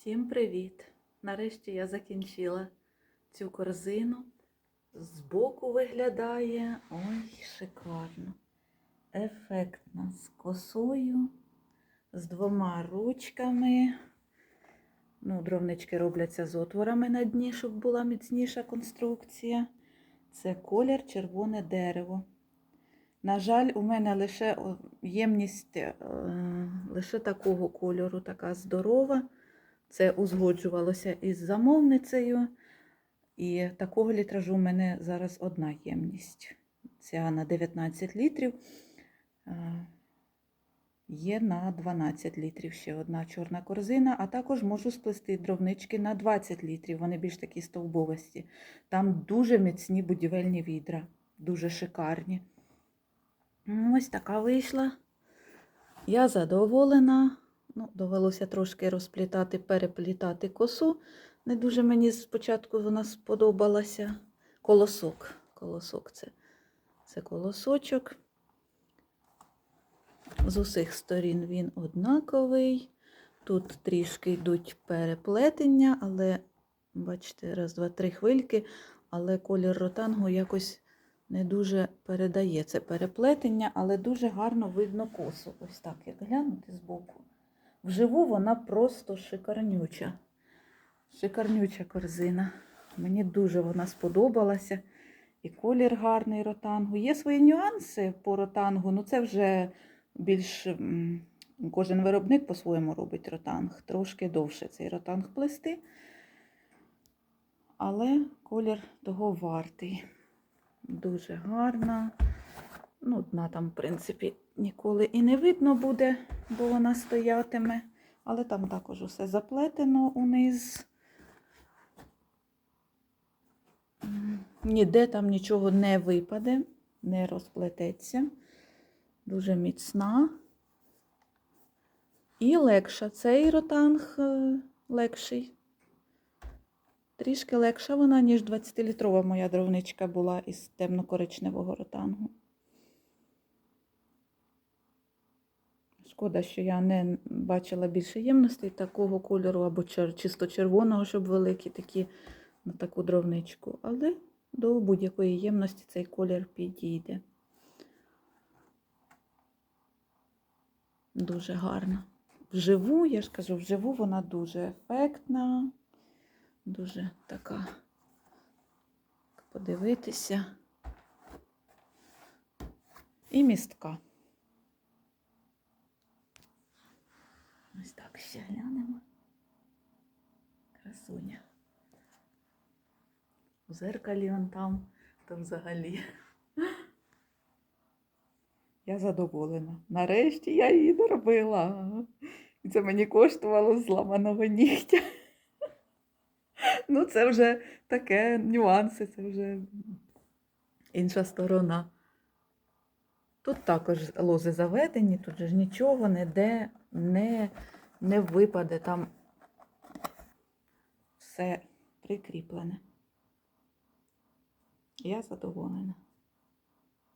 Всім привіт! Нарешті я закінчила цю корзину. Збоку виглядає ой, шикарно. Ефектно з косою, з двома ручками. Ну, дровнички робляться з отворами на дні, щоб була міцніша конструкція. Це колір червоне дерево. На жаль, у мене лише ємність е, лише такого кольору, така здорова. Це узгоджувалося із замовницею. І такого літражу у мене зараз одна ємність. Ця на 19 літрів. Є на 12 літрів ще одна чорна корзина, а також можу сплести дровнички на 20 літрів. Вони більш такі стовбовості. Там дуже міцні будівельні відра, дуже шикарні. Ось така вийшла. Я задоволена. Ну, довелося трошки розплітати, переплітати косу. Не дуже мені спочатку вона сподобалася. Колосок. Колосок це, це колосочок. З усіх сторін він однаковий. Тут трішки йдуть переплетення, але, бачите, раз, два, три хвильки, але колір ротангу якось не дуже передає це переплетення, але дуже гарно видно косу. Ось так, як глянути збоку. Вживу вона просто шикарнюча. Шикарнюча корзина. Мені дуже вона сподобалася. І колір гарний ротангу. Є свої нюанси по ротангу, ну це вже більш кожен виробник по-своєму робить ротанг. Трошки довше цей ротанг плести. Але колір того вартий. Дуже гарна. Ну, дна там, в принципі, ніколи і не видно буде, бо вона стоятиме. Але там також усе заплетено униз. Ніде там нічого не випаде, не розплететься. Дуже міцна. І легша. Цей ротанг е, легший. Трішки легша вона, ніж 20-літрова моя дровничка була із темно-коричневого ротангу. Шкода, що я не бачила більше ємностей такого кольору або чисто червоного, щоб великі такі на таку дровничку. Але до будь-якої ємності цей колір підійде. Дуже гарно. Вживу, я ж кажу, вживу вона дуже ефектна, дуже така. Подивитися. І містка. Ось так ще глянемо. Красуня. У зеркалі он там, там взагалі. Я задоволена. Нарешті я її доробила. І це мені коштувало зламаного нігтя. Ну, це вже таке нюанси, це вже інша сторона. Тут також лози заведені, тут же ж нічого ніде не, не випаде, там все прикріплене. Я задоволена.